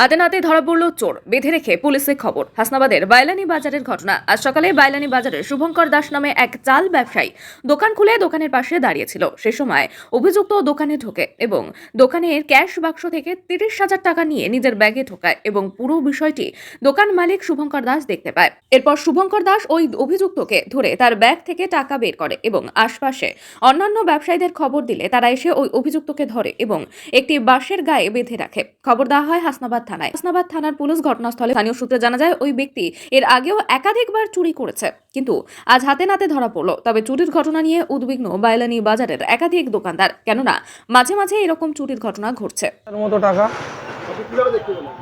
হাতে নাতে ধরা পড়ল চোর। বেঁধে রেখে পুলিশে খবর। হাসনাবাদের বাইলানি বাজারের ঘটনা। আজ সকালে বাইলানি বাজারে শুভঙ্কর দাস নামে এক চাল ব্যবসায়ী দোকান খুলে দোকানের পাশে দাঁড়িয়েছিল। সে সময় অভিযুক্ত দোকানে ঢোকে এবং দোকানের ক্যাশ বাক্স থেকে তিরিশ হাজার টাকা নিয়ে নিজের ব্যাগে ঢোকায় এবং পুরো বিষয়টি দোকান মালিক শুভঙ্কর দাস দেখতে পায়। এরপর শুভঙ্কর দাস ওই অভিযুক্তকে ধরে তার ব্যাগ থেকে টাকা বের করে এবং আশপাশে অন্যান্য ব্যবসায়ীদের খবর দিলে তারা এসে ওই অভিযুক্তকে ধরে এবং একটি বাঁশের গায়ে বেঁধে রাখে। খবর দেওয়া হয় হাসনাবাদ থানায়। হাসনাবাদ থানার পুলিশ ঘটনাস্থলে স্থানীয় সূত্রে জানা যায়, ওই ব্যক্তি এর আগেও একাধিকবার চুরি করেছে। কিন্তু আজ হাতে নাতে ধরা পড়ল। তবে চুরির ঘটনা নিয়ে উদ্বিগ্ন বাইলানি বাজারের একাধিক দোকানদার। কেননা মাঝে মাঝে এরকম চুরির ঘটনা ঘটছে।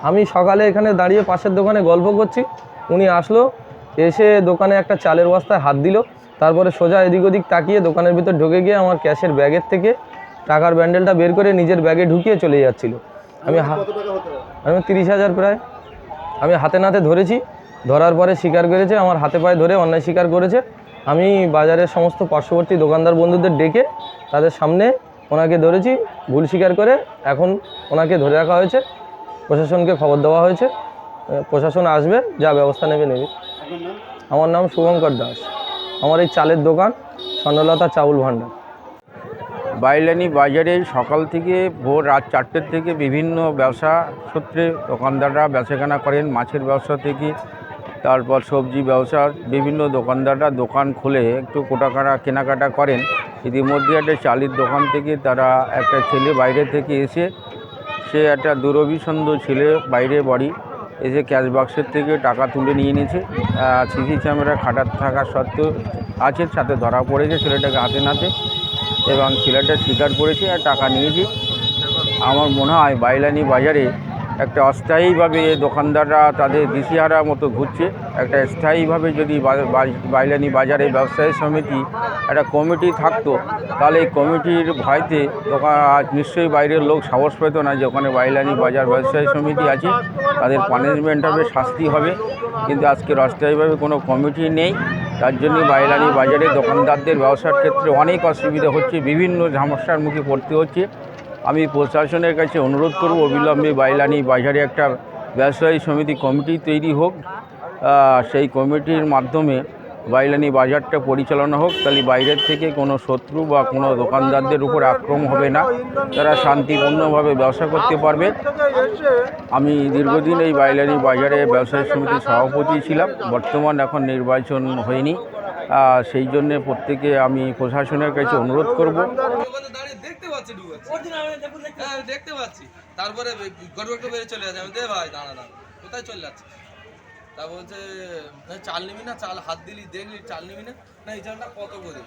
আমি সকালে এখানে দাঁড়িয়ে পাশের দোকানে গল্প করছি। উনি আসলো, এসে দোকানে একটা চালের বস্তায় হাত দিল। তারপরে সোজা এদিক ওদিক তাকিয়ে দোকানের ভিতর ঢুকে গিয়ে আমার ক্যাশের ব্যাগের থেকে টাকার ব্যান্ডেলটা বের করে নিজের ব্যাগে ঢুকিয়ে চলে যাচ্ছিল। আমি হা- আমি তিরিশ হাজার প্রায়। আমি হাতে নাতে ধরেছি ধরার পরে স্বীকার করেছে আমার হাতে পায়ে ধরে অন্যায় স্বীকার করেছে। আমি বাজারের সমস্ত পার্শ্ববর্তী দোকানদার বন্ধুদের ডেকে তাদের সামনে ওনাকে ধরেছি ভুল স্বীকার করে এখন ওনাকে ধরে রাখা হয়েছে। প্রশাসনকে খবর দেওয়া হয়েছে। প্রশাসন আসবে যা ব্যবস্থা নেবে নেবে। আমার নাম শুভঙ্কর দাস। আমার এই চালের দোকান স্বর্ণলতা চাউল ভাণ্ডার। বাইলানি বাজারে সকাল থেকে ভোর রাত চারটের থেকে বিভিন্ন ব্যবসা সূত্রে দোকানদাররা বেচাকেনা করেন, মাছের ব্যবসা থেকে, তারপর সবজি ব্যবসা, বিভিন্ন দোকানদাররা দোকান খুলে একটু কোটাকাটা কেনাকাটা করেন। ইতিমধ্যে একটা চালের দোকান থেকে তারা একটা ছেলে বাইরে থেকে এসে, সে একটা দুরভিসন্ধ ছেলে বাইরে বাড়ি এসে ক্যাশ বাক্সের থেকে টাকা তুলে নিয়ে নিয়েছে। সিসি ক্যামেরা খাটার থাকা সত্ত্বেও আছে, সাথে ধরা পড়েছে ছেলেটাকে হাতে নাতে। এবং ছেলেটা স্বীকার করেছে আর টাকা নিয়েছি। আমার মনে হয় বাইলানি বাজারে একটা অস্থায়ীভাবে দোকানদাররা তাদের দিশিহারা মতো ঘুরছে। একটা স্থায়ীভাবে যদি বাইলানি বাজারে ব্যবসায়ী সমিতি একটা কমিটি থাকতো, তাহলে এই কমিটির ভয়তে দোকান নিশ্চয়ই বাইরের লোক সাহস পেত না যে ওখানে বাইলানি বাজার ব্যবসায়ী সমিতি আছে। তাদের পানিশমেন্ট হবে, শাস্তি হবে। কিন্তু আজকের অস্থায়ীভাবে কোনো কমিটি নেই। তার জন্য বাইলানি বাজারে দোকানদারদের ব্যবসার ক্ষেত্রে অনেক অসুবিধা হচ্ছে, বিভিন্ন সমস্যার মুখে পড়তে হচ্ছে। আমি প্রশাসনের কাছে অনুরোধ করব, অবিলম্বে বাইলানি বাজারে একটা ব্যবসায়ী সমিতি কমিটি তৈরি হোক। সেই কমিটির মাধ্যমে বাইলানি বাজারটা পরিচালনা হোক, তাহলে বাইরের থেকে কোনো শত্রু বা কোনো দোকানদারদের উপর আক্রমণ হবে না। তারা শান্তিপূর্ণভাবে ব্যবসা করতে পারবে। আমি দীর্ঘদিন এই বাইলানি বাজারে ব্যবসায়ী সমিতির সভাপতি ছিলাম। বর্তমান এখন নির্বাচন হয়নি। সেই জন্যে প্রত্যেকে আমি প্রশাসনের কাছে অনুরোধ করব। হ্যাঁ দেখতে পাচ্ছি। তারপরে চলে যাচ্ছে। কোথায় চলে যাচ্ছে? তা বলছে চাল নিবি না? চাল হাত দিলি দেখলি চাল নিবি না? না, এই চালটা কত করে